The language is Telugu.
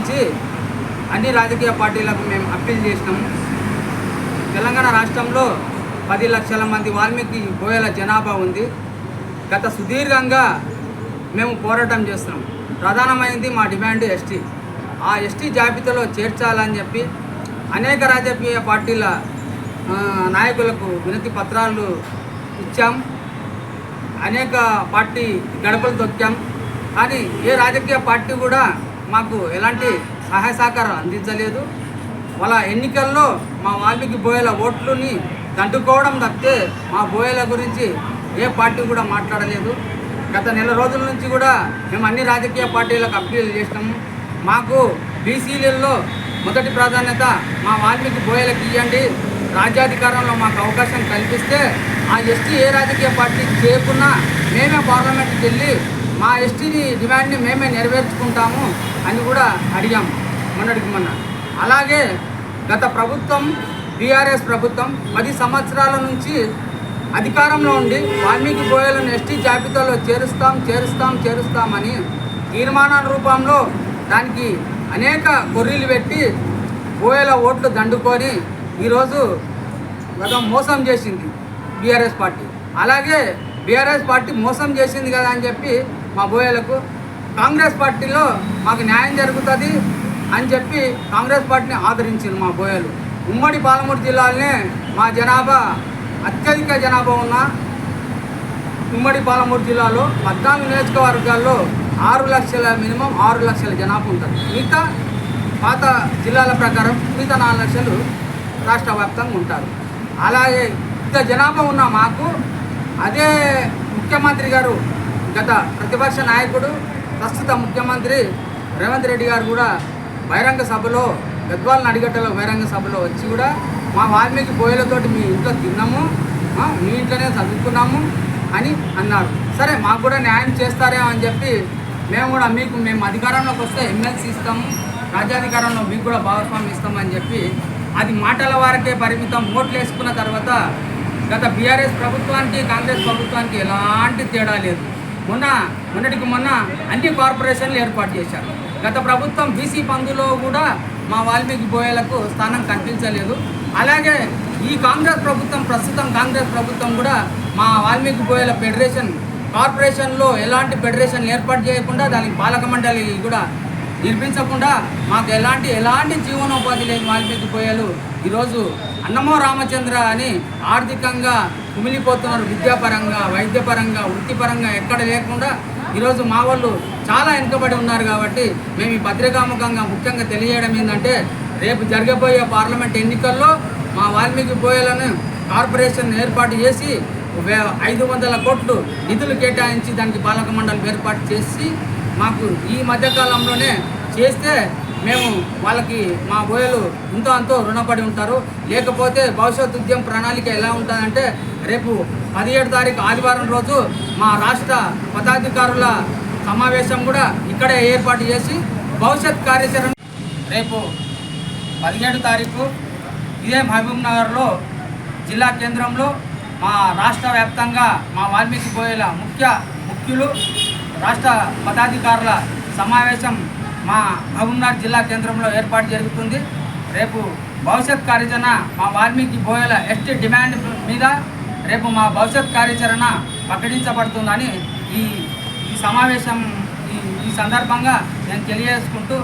నుంచి అన్ని రాజకీయ పార్టీలకు మేము అప్పీల్ చేసినాము తెలంగాణ రాష్ట్రంలో పది లక్షల మంది వాల్మీకి బోయల జనాభా ఉంది. గత సుదీర్ఘంగా మేము పోరాటం చేస్తున్నాం. ప్రధానమైనది మా డిమాండ్ ఎస్టీ. ఆ ఎస్టీ జాబితాలో చేర్చాలని చెప్పి అనేక రాజకీయ పార్టీల నాయకులకు వినతి పత్రాలు ఇచ్చాం. అనేక పార్టీ గడపలు తొక్కాం. కానీ ఏ రాజకీయ పార్టీ కూడా మాకు ఎలాంటి సహాయ సహకారం అందించలేదు. వాళ్ళ ఎన్నికల్లో మా వాల్మీకి బోయల ఓట్లని దండుకోవడం తప్పితే మా బోయల గురించి ఏ పార్టీ కూడా మాట్లాడలేదు. గత నెల రోజుల నుంచి కూడా మేము అన్ని రాజకీయ పార్టీలకు అప్పీల్ చేసినాము. మాకు బీసీలలో మొదటి ప్రాధాన్యత మా వాల్మీకి బోయలకు ఇవ్వండి. రాజ్యాధికారంలో మాకు అవకాశం కల్పిస్తే ఆ ఎస్టీ ఏ రాజకీయ పార్టీ చేయకున్నా మేమే పార్లమెంట్కి వెళ్ళి మా ఎస్టీని డిమాండ్ని మేమే నెరవేర్చుకుంటాము అని కూడా అడిగాము మొన్నటికి మొన్న. అలాగే గత ప్రభుత్వం బీఆర్ఎస్ ప్రభుత్వం పది సంవత్సరాల నుంచి అధికారంలో ఉండి వాల్మీకి గోయలను ఎస్టీ జాబితాలో చేరుస్తాం చేరుస్తాం చేరుస్తామని తీర్మానాల రూపంలో దానికి అనేక కొర్రీలు పెట్టి గోయల ఓట్లు దండుకొని ఈరోజు గత మోసం చేసింది బీఆర్ఎస్ పార్టీ. అలాగే బీఆర్ఎస్ పార్టీ మోసం చేసింది కదా అని చెప్పి మా బోయలకు కాంగ్రెస్ పార్టీలో మాకు న్యాయం జరుగుతుంది అని చెప్పి కాంగ్రెస్ పార్టీని ఆదరించింది మా బోయలు. ఉమ్మడి పాలమూరు జిల్లాలోనే మా జనాభా అత్యధిక జనాభా ఉన్న ఉమ్మడి పాలమూరు జిల్లాలో పద్నాలుగు నియోజకవర్గాల్లో ఆరు లక్షల మినిమం ఆరు లక్షల జనాభా ఉంటుంది. మిగతా పాత జిల్లాల ప్రకారం మిగతా నాలుగు లక్షలు రాష్ట్ర వ్యాప్తంగా ఉంటారు. అలాగే ఇంత జనాభా ఉన్న మాకు అదే ముఖ్యమంత్రి గారు గత ప్రతిపక్ష నాయకుడు ప్రస్తుత ముఖ్యమంత్రి రేవంత్ రెడ్డి గారు కూడా బహిరంగ సభలో గద్వాల నడిగట్టలో బహిరంగ సభలో వచ్చి కూడా మా వాల్మీకి బోయలతోటి మీ ఇంట్లో తిన్నాము మీ ఇంట్లోనే చదువుకున్నాము అని అన్నారు. సరే మాకు కూడా న్యాయం చేస్తారేమో అని చెప్పి మేము కూడా మీకు మేము అధికారంలోకి వస్తే ఎమ్మెల్సీ ఇస్తాము రాజ్యాధికారంలో మీకు కూడా భాగస్వామ్యం ఇస్తామని చెప్పి అది మాటల వారికే పరిమితం. ఓట్లు వేసుకున్న తర్వాత గత బీఆర్ఎస్ ప్రభుత్వానికి కాంగ్రెస్ ప్రభుత్వానికి ఎలాంటి తేడా లేదు. మొన్న మొన్నటికి మొన్న అన్ని కార్పొరేషన్లు ఏర్పాటు చేశారు. గత ప్రభుత్వం బీసీ పందులో కూడా మా వాల్మీకి బోయలకు స్థానం కల్పించలేదు. అలాగే ఈ కాంగ్రెస్ ప్రభుత్వం ప్రస్తుతం కాంగ్రెస్ ప్రభుత్వం కూడా మా వాల్మీకి బోయల ఫెడరేషన్ కార్పొరేషన్లో ఎలాంటి ఫెడరేషన్ ఏర్పాటు చేయకుండా దానికి పాలక మండలి కూడా నిర్మించకుండా మాకు ఎలాంటి ఎలాంటి జీవనోపాధి లేని వాల్మీకి ఈరోజు అన్నమో రామచంద్ర అని ఆర్థికంగా కుమిలిపోతున్నారు. విద్యాపరంగా వైద్యపరంగా వృత్తిపరంగా ఎక్కడ లేకుండా ఈరోజు మా వాళ్ళు చాలా వెనుకబడి ఉన్నారు కాబట్టి మేము ఈ పత్రికాముఖంగా ముఖ్యంగా తెలియజేయడం ఏంటంటే రేపు జరగబోయే పార్లమెంట్ ఎన్నికల్లో మా వాల్మీకి పోయేలను కార్పొరేషన్ ఏర్పాటు చేసి ఐదు వందల కోట్లు నిధులు కేటాయించి దానికి పాలక మండలి ఏర్పాటు చేసి మాకు ఈ మధ్యకాలంలోనే చేస్తే మేము వాళ్ళకి మా బోయలు ఇంతో అంతో రుణపడి ఉంటారు. లేకపోతే భవిష్యత్ ఉద్యమ ప్రణాళిక ఎలా ఉంటుందంటే రేపు పదిహేడు తారీఖు ఆదివారం రోజు మా రాష్ట్ర పదాధికారుల సమావేశం కూడా ఇక్కడే ఏర్పాటు చేసి భవిష్యత్ కార్యాచరణ రేపు పదిహేడు తారీఖు ఇదే మహబూబ్ నగర్లో జిల్లా కేంద్రంలో మా రాష్ట్ర వ్యాప్తంగా మా వాల్మీకి బోయల ముఖ్య ముఖ్యులు రాష్ట్ర పదాధికారుల సమావేశం మా మహబూబ్నగర్ జిల్లా కేంద్రంలో ఏర్పాటు జరుగుతుంది. రేపు భవిష్యత్ కార్యాచరణ మా వాల్మీకి బోయల ఎస్టీ డిమాండ్ మీద రేపు మా భవిష్యత్ కార్యాచరణ ప్రకటించబడుతుందని ఈ ఈ సమావేశం ఈ ఈ సందర్భంగా నేను తెలియజేసుకుంటూ